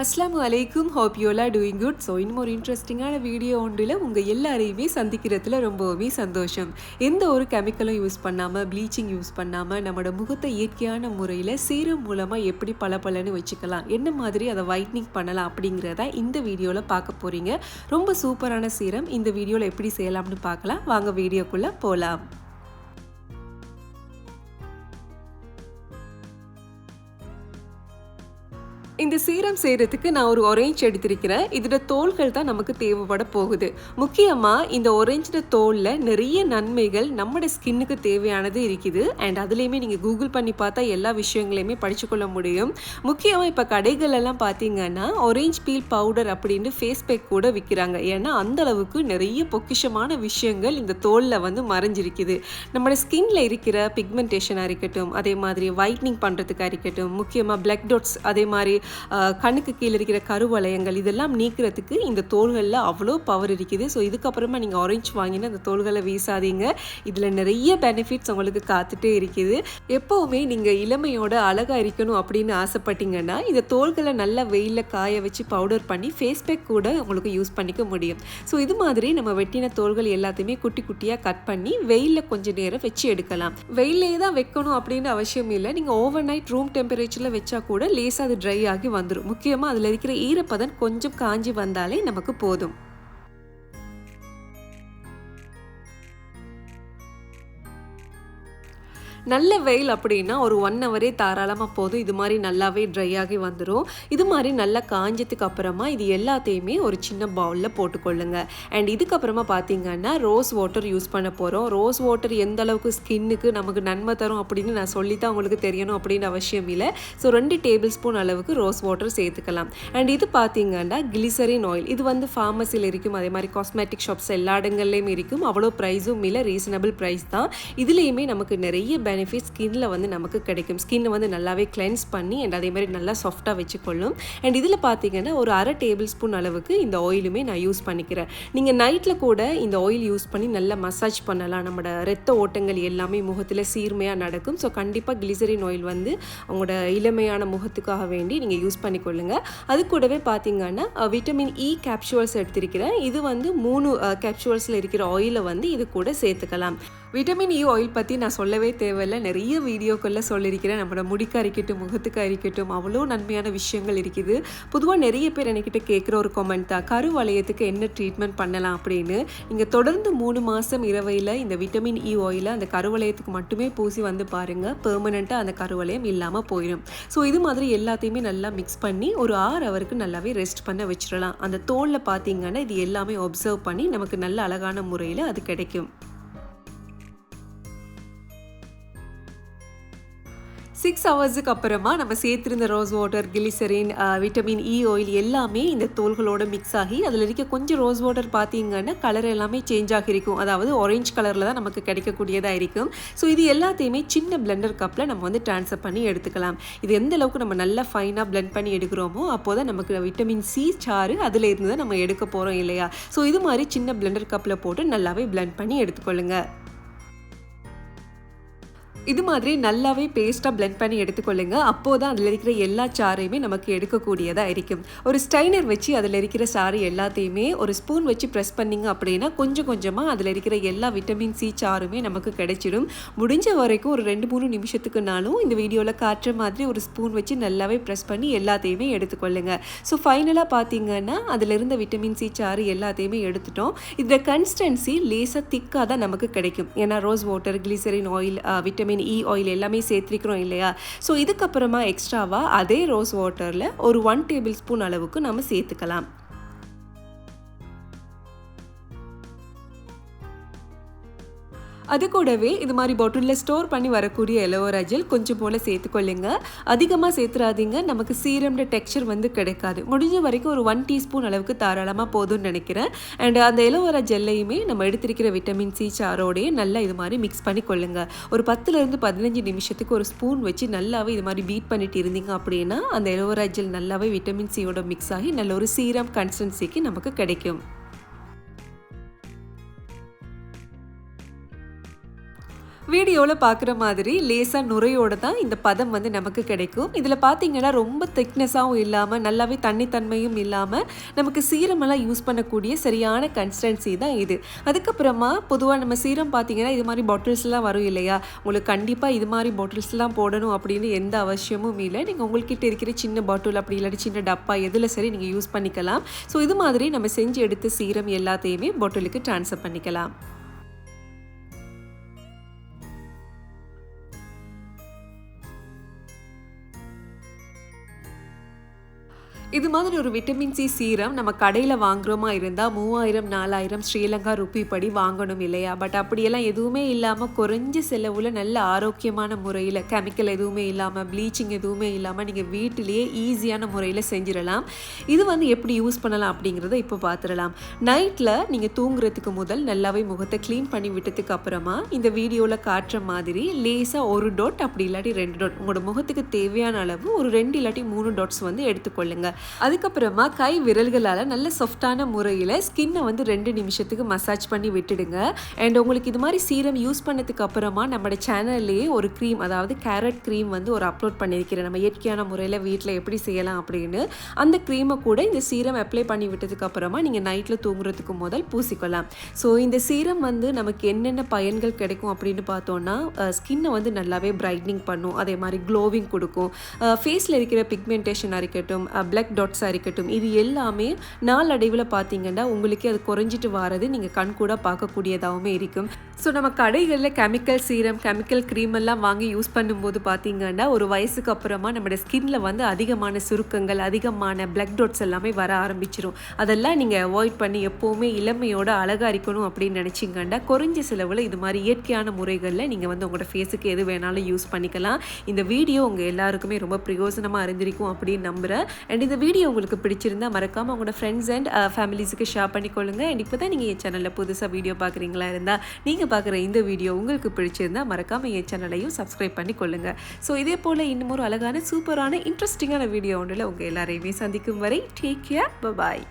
அஸ்லாமு அலைக்கும். Hope you all doing good so இன்னும் ஒரு இன்ட்ரெஸ்டிங்கான வீடியோ ஒன்றில் உங்கள் எல்லாரையுமே சந்திக்கிறதுல ரொம்பவுமே சந்தோஷம். எந்த ஒரு கெமிக்கலும் யூஸ் பண்ணாமல் ப்ளீச்சிங் யூஸ் பண்ணாமல் நம்மளோட முகத்தை இயற்கையான முறையில் சீரம் மூலமாக எப்படி பளபளன்னு வச்சுக்கலாம் என்ன மாதிரி அதை ஒயிட்னிங் பண்ணலாம் அப்படிங்கிறத இந்த வீடியோவில் பார்க்க போகிறீங்க ரொம்ப சூப்பரான சீரம் இந்த வீடியோவில் எப்படி செய்யலாம்னு பார்க்கலாம். வாங்க வீடியோக்குள்ளே போகலாம் இந்த சீரம் செய்கிறதுக்கு நான் ஒரு ஒரேஞ்ச் எடுத்திருக்கிறேன். இதோட தோள்கள் தான் நமக்கு தேவைப்பட போகுது. முக்கியமாக இந்த ஒரேஞ்சோட தோலில் நிறைய நன்மைகள் நம்மளோட ஸ்கின்னுக்கு தேவையானது இருக்குது. அண்ட் அதுலேயுமே நீங்கள் கூகுள் பண்ணி பார்த்தா எல்லா விஷயங்களையுமே படிச்சுக்கொள்ள முடியும். முக்கியமாக இப்போ கடைகளெல்லாம் பார்த்தீங்கன்னா ஒரேஞ்ச் பீல் பவுடர் அப்படின்னு ஃபேஸ் பேக் கூட விற்கிறாங்க ஏன்னா அந்த அளவுக்கு நிறைய பொக்கிஷமான விஷயங்கள் இந்த தோலில் வந்து மறைஞ்சிருக்குது. நம்மளோட ஸ்கின்ல இருக்கிற பிக்மெண்டேஷனாக இருக்கட்டும் அதே மாதிரி ஒயிட்னிங் பண்ணுறதுக்காக இருக்கட்டும் முக்கியமாக பிளக் டோட்ஸ் அதே மாதிரி கண்ணுக்கு கீழே இருக்கிற கருவளையங்கள் இதெல்லாம் நீக்கிறதுக்கு இந்த தோள்களில் அவ்வளோ பவர் இருக்குது. ஸோ இதுக்கப்புறமா நீங்கள் ஆரஞ்சு வாங்கினா அந்த தோள்களை வீசாதீங்க. இதில் நிறைய பெனிஃபிட்ஸ் உங்களுக்கு காத்துட்டே இருக்குது. எப்போவுமே நீங்கள் இளமையோட அழகாக இருக்கணும் அப்படின்னு ஆசைப்பட்டீங்கன்னா இந்த தோள்களை நல்லா வெயிலில் காய வச்சு பவுடர் பண்ணி ஃபேஸ் பேக் கூட உங்களுக்கு யூஸ் பண்ணிக்க முடியும். ஸோ இது மாதிரி நம்ம வெட்டின தோள்கள் எல்லாத்தையுமே குட்டி குட்டியாக கட் பண்ணி வெயிலில் கொஞ்ச நேரம் வச்சு எடுக்கலாம். வெயிலே தான் வைக்கணும் அப்படின்னு அவசியம் இல்லை. நீங்கள் ஓவர் நைட் ரூம் டெம்பரேச்சரில் வச்சா கூட லேசாக அது ட்ரை ஆகி வந்துடும் முக்கியமாக அதில் இருக்கிற ஈரப்பதன் கொஞ்சம் காஞ்சி வந்தாலே நமக்கு போதும். நல்ல வெயில் அப்படின்னா ஒரு ஒன் ஹவரே தாராளமாக போதும். இது மாதிரி நல்லாவே ட்ரை ஆகி வந்துடும் இது மாதிரி நல்லா காஞ்சதுக்கு அப்புறமா இது எல்லாத்தையுமே ஒரு சின்ன பவுலில் போட்டுக்கொள்ளுங்க. அண்ட் இதுக்கப்புறமா பார்த்தீங்கன்னா ரோஸ் வாட்டர் யூஸ் பண்ண போகிறோம் ரோஸ் வாட்டர் எந்த அளவுக்கு ஸ்கின்னுக்கு நமக்கு நன்மை தரும் அப்படின்னு நான் சொல்லி தான் உங்களுக்கு தெரியணும் அப்படின்னு அவசியம் இல்லை. ஸோ ரெண்டு டேபிள் ஸ்பூன் அளவுக்கு ரோஸ் வாட்டர் சேர்த்துக்கலாம். அண்ட் இது பார்த்தீங்கன்னா கிளிசரின் ஆயில் இது வந்து ஃபார்மசியில் இருக்கும். அதே மாதிரி காஸ்மெட்டிக் ஷாப்ஸ் எல்லா இடங்கள்லையும் இருக்கும். அவ்வளோ ப்ரைஸும் இல்லை. ரீசனபிள் ப்ரைஸ் தான். இதுலேயுமே நமக்கு நிறைய பெனிஃபிட் பெனிஃபிட் ஸ்கின்ல வந்து நமக்கு கிடைக்கும். ஸ்கின்னை வந்து நல்லாவே கிளென்ஸ் பண்ணி அண்ட் அதே மாதிரி நல்லா சாஃப்டாக வச்சுக்கொள்ளும். அண்ட் இதில் பார்த்தீங்கன்னா ஒரு அரை டேபிள் ஸ்பூன் அளவுக்கு இந்த ஆயிலுமே நான் யூஸ் பண்ணிக்கிறேன். நீங்கள் நைட்டில் கூட இந்த ஆயில் யூஸ் பண்ணி நல்லா மசாஜ் பண்ணலாம். நம்மளோட ரத்த ஓட்டங்கள் எல்லாமே முகத்தில் சீர்மையாக நடக்கும். ஸோ கண்டிப்பாக கிளிசரின் ஆயில் வந்து உங்களோட இளமையான முகத்துக்காக வேண்டி நீங்கள் யூஸ் பண்ணிக்கொள்ளுங்க. அது கூடவே பார்த்தீங்கன்னா விட்டமின் இ கேப்சூல்ஸ் e எடுத்திருக்கிறேன். இது வந்து மூணு கேப்சூல்ஸில் இருக்கிற ஆயிலை வந்து இது கூட சேர்த்துக்கலாம். விட்டமின் இ ஆயில் பற்றி நான் சொல்லவே தேவையில்லை. நிறைய வீடியோக்களில் சொல்லியிருக்கிறேன். நம்மளோட முடிக்காக இருக்கட்டும் முகத்துக்காக இருக்கட்டும் அவ்வளோ நன்மையான விஷயங்கள் இருக்குது. பொதுவாக நிறைய பேர் என்கிட்ட கேட்குற ஒரு கமெண்ட் தான் கருவளையத்துக்கு என்ன ட்ரீட்மெண்ட் பண்ணலாம்? அப்படின்னு. நீங்கள் தொடர்ந்து மூணு மாதம் இரவையில் இந்த விட்டமின் இ ஆயிலை அந்த கருவளையத்துக்கு மட்டுமே பூசி வந்து பாருங்கள் பெர்மனெண்ட்டாக அந்த கருவளையம் இல்லாமல் போயிடும் ஸோ இது மாதிரி எல்லாத்தையுமே நல்லா மிக்ஸ் பண்ணி ஒரு ஆறு ஹவருக்கு நல்லாவே ரெஸ்ட் பண்ண வச்சிடலாம். அந்த தோலில் பார்த்தீங்கன்னா இது எல்லாமே ஒப்சர்வ் பண்ணி நமக்கு நல்ல அழகான முறையில் அது கிடைக்கும். சிக்ஸ் ஹவர்ஸுக்கு அப்புறமா நம்ம சேர்த்துருந்த rose water glycerin vitamin E oil எல்லாமே இந்த தோள்களோட மிக்ஸ் ஆகி அதில் இருக்க கொஞ்சம் ரோஸ் வாட்டர் பார்த்தீங்கன்னா கலர் எல்லாமே சேஞ்ச் ஆகிருக்கும் அதாவது ஆரஞ்சு கலரில் தான் நமக்கு கிடைக்கக்கூடியதாக இருக்கும். ஸோ இது எல்லாத்தையுமே சின்ன பிளெண்டர் கப்பில் நம்ம வந்து ட்ரான்ஸ்ஃபர் பண்ணி எடுத்துக்கலாம். இது எந்த அளவுக்கு நம்ம நல்லா ஃபைனாக பிளெண்ட் பண்ணி எடுக்கிறோமோ அப்போ தான் நமக்கு விட்டமின் சி சாறு அதில் இருந்து தான் நம்ம எடுக்க போகிறோம் இல்லையா? ஸோ இது மாதிரி சின்ன பிளெண்டர் கப்பில் போட்டு நல்லாவே பிளெண்ட் பண்ணி எடுத்துக்கொள்ளுங்கள் இது மாதிரி நல்லாவே பேஸ்ட்டாக பிளெண்ட் பண்ணி எடுத்துக்கொள்ளுங்க. அப்போது தான் அதில் இருக்கிற எல்லா சாறையுமே நமக்கு எடுக்கக்கூடியதாக இருக்கும். ஒரு ஸ்டைனர் வச்சு அதில் இருக்கிற சாறு எல்லாத்தையுமே ஒரு ஸ்பூன் வச்சு ப்ரெஸ் பண்ணிங்க அப்படின்னா கொஞ்சம் கொஞ்சமாக அதில் இருக்கிற எல்லா விட்டமின் சி சாறுமே நமக்கு கிடைச்சிடும். முடிஞ்ச வரைக்கும் ஒரு ரெண்டு மூணு நிமிஷத்துக்குனாலும் இந்த வீடியோவில் காட்டுற மாதிரி ஒரு ஸ்பூன் வச்சு நல்லாவே ப்ரெஸ் பண்ணி எல்லாத்தையுமே எடுத்துக்கொள்ளுங்க. ஸோ ஃபைனலாக பார்த்தீங்கன்னா அதில் இருந்த விட்டமின் சி சாறு எல்லாத்தையுமே எடுத்துட்டோம். இதில் கன்சிஸ்டன்சி லேசாக திக்காக தான் நமக்கு கிடைக்கும். ஏன்னா rose water glycerin oil vitamin E oil e எல்லாமே சேர்த்துருக்கிறோம் இல்லையா? ஸோ இதுக்கப்புறமா எக்ஸ்ட்ராவாக அதே ரோஸ் வாட்டரில் ஒரு ஒன் டேபிள் ஸ்பூன் அளவுக்கு நம்ம சேர்த்துக்கலாம். அது கூடவே இது மாதிரி பாட்டிலில் ஸ்டோர் பண்ணி வரக்கூடிய எலோவேரா ஜெல் கொஞ்சம் போல் சேர்த்துக்கொள்ளுங்க. அதிகமாக சேர்த்துறாதீங்க. நமக்கு சீரம்ட டெக்ஸ்சர் வந்து கிடைக்காது. முடிஞ்ச வரைக்கும் ஒரு ஒன் டீஸ்பூன் அளவுக்கு தாராளமாக போதும்னு நினைக்கிறேன். அண்ட் அந்த எலோவேரா ஜெல்லையுமே நம்ம எடுத்திருக்கிற விட்டமின் சி சாரோடையே நல்லா இது மாதிரி மிக்ஸ் பண்ணி கொள்ளுங்க. ஒரு பத்துலேருந்து பதினஞ்சு நிமிஷத்துக்கு ஒரு ஸ்பூன் வச்சு நல்லாவே இது மாதிரி பீட் பண்ணிட்டு இருந்தீங்க அப்படின்னா அந்த எலோவேரா ஜெல் நல்லாவே விட்டமின் சியோட மிக்ஸ் ஆகி நல்ல ஒரு சீரம் கன்சிஸ்டன்சிக்கு நமக்கு கிடைக்கும். வீடியோவில் பார்க்குற மாதிரி லேசாக நுரையோடு தான் இந்த பதம் வந்து நமக்கு கிடைக்கும். இதில் பார்த்தீங்கன்னா ரொம்ப திக்னஸாகவும் இல்லாமல் நல்லாவே தண்ணித்தன்மையும் இல்லாமல் நமக்கு சீரமெல்லாம் யூஸ் பண்ணக்கூடிய சரியான கன்சிஸ்டன்சி தான் இது. அதுக்கப்புறமா பொதுவாக நம்ம சீரம் பார்த்தீங்கன்னா இது மாதிரி பாட்டில்ஸ்லாம் வரும் இல்லையா? உங்களுக்கு கண்டிப்பாக இது மாதிரி பாட்டில்ஸ்லாம் போடணும் அப்படின்னு எந்த அவசியமும் இல்லை. நீங்கள் உங்கள்கிட்ட இருக்கிற சின்ன பாட்டில் அப்படி இல்லாட்டி சின்ன டப்பா எதில் சரி நீங்கள் யூஸ் பண்ணிக்கலாம். ஸோ இது மாதிரி நம்ம செஞ்சு எடுத்த சீரம் எல்லாத்தையுமே பாட்டிலுக்கு ட்ரான்ஸ்ஃபர் பண்ணிக்கலாம். இது மாதிரி ஒரு விட்டமின் சி சீரம் நம்ம கடையில் வாங்குறோமா இருந்தால் மூவாயிரம் நாலாயிரம் ஸ்ரீலங்கா ருப்பி படி வாங்கணும் இல்லையா? பட் அப்படியெல்லாம் எதுவுமே இல்லாமல் குறைஞ்ச செலவில் நல்ல ஆரோக்கியமான முறையில் கெமிக்கல் எதுவுமே இல்லாமல் ப்ளீச்சிங் எதுவுமே இல்லாமல் நீங்கள் வீட்டிலேயே ஈஸியான முறையில் செஞ்சிடலாம். இது வந்து எப்படி யூஸ் பண்ணலாம் அப்படிங்கிறத இப்போ பார்த்துடலாம் நைட்டில் நீங்கள் தூங்குறதுக்கு முதல் நல்லாவே முகத்தை க்ளீன் பண்ணி விட்டதுக்கு அப்புறமா இந்த வீடியோவில் காட்டுற மாதிரி லேசாக ஒரு டோட் அப்படி இல்லாட்டி ரெண்டு டோட் உங்களோட முகத்துக்கு தேவையான அளவு ஒரு ரெண்டு இல்லாட்டி மூணு டாட்ஸ் வந்து எடுத்துக்கொள்ளுங்கள் அதுக்கப்புறமா கை விரல்களால் நல்ல சாஃப்டான முறையில் ஸ்கின்னை வந்து ரெண்டு நிமிஷத்துக்கு மசாஜ் பண்ணி விட்டுடுங்க. அண்ட் உங்களுக்கு இது மாதிரி சீரம் யூஸ் பண்ணதுக்கு அப்புறமா நம்மளோட சேனல்லேயே ஒரு க்ரீம் அதாவது கேரட் க்ரீம் வந்து ஒரு அப்லோட் பண்ணியிருக்கிறேன் நம்ம இயற்கையான முறையில் வீட்டில் எப்படி செய்யலாம் அப்படின்னு. அந்த க்ரீமை கூட இந்த சீரம் அப்ளை பண்ணி விட்டதுக்கு அப்புறமா நீங்கள் நைட்டில் தூங்குறதுக்கு முதல் பூசிக்கலாம் ஸோ இந்த சீரம் வந்து நமக்கு என்னென்ன பயன்கள் கிடைக்கும் அப்படின்னு பார்த்தோன்னா ஸ்கின்னை வந்து நல்லாவே பிரைட்னிங் பண்ணும். அதே மாதிரி க்ளோவிங் கொடுக்கும். ஃபேஸில் இருக்கிற பிக்மெண்டேஷனாக இருக்கட்டும் பிளக் டாட்ஸாக இருக்கட்டும். இது எல்லாமே நாளடைவில் பார்த்தீங்கன்னா உங்களுக்கே அது குறைஞ்சிட்டு வாரது நீங்கள் கண் கூட பார்க்கக்கூடியதாகவுமே இருக்கும். ஸோ நம்ம கடைகளில் கெமிக்கல் சீரம் கெமிக்கல் க்ரீம் எல்லாம் வாங்கி யூஸ் பண்ணும்போது பார்த்தீங்கன்னா ஒரு வயசுக்கு அப்புறமா நம்மளோட ஸ்கின்ல வந்து அதிகமான சுருக்கங்கள் அதிகமான பிளக் டோட்ஸ் எல்லாமே வர ஆரம்பிச்சிடும் அதெல்லாம் நீங்கள் அவாய்ட் பண்ணி எப்போவுமே இளமையோட அழகாக இருக்கணும் அப்படின்னு நினச்சிங்கன்னா குறைஞ்ச செலவில் இது மாதிரி இயற்கையான முறைகளில் நீங்கள் வந்து உங்களோட ஃபேஸுக்கு எது வேணாலும் யூஸ் பண்ணிக்கலாம். இந்த வீடியோ உங்கள் எல்லாருக்குமே ரொம்ப பிரயோஜனமாக இருந்திருக்கும் அப்படின்னு நம்புகிறேன் அண்ட் இந்த வீடியோ உங்களுக்கு பிடிச்சிருந்தா மறக்காமல் உங்களோட ஃப்ரெண்ட்ஸ் அண்ட் ஃபேமிலிஸுக்கு ஷேர் பண்ணிக்கொள்ளுங்க. அண்ட் இப்போ தான் நீங்கள் என் சேனலில் புதுசாக வீடியோ பார்க்குறீங்களா இருந்தால் நீங்கள் பார்க்குற இந்த வீடியோ உங்களுக்கு பிடிச்சிருந்தா மறக்காமல் என் சேனலையும் சப்ஸ்கிரைப் பண்ணிக்கொள்ளுங்க. ஸோ இதே போல் இன்னும் ஒரு அழகான சூப்பரான இன்ட்ரெஸ்டிங்கான வீடியோ ஒன்றில் உங்கள் எல்லாரையுமே சந்திக்கும் வரை டேக் கேர் பாய்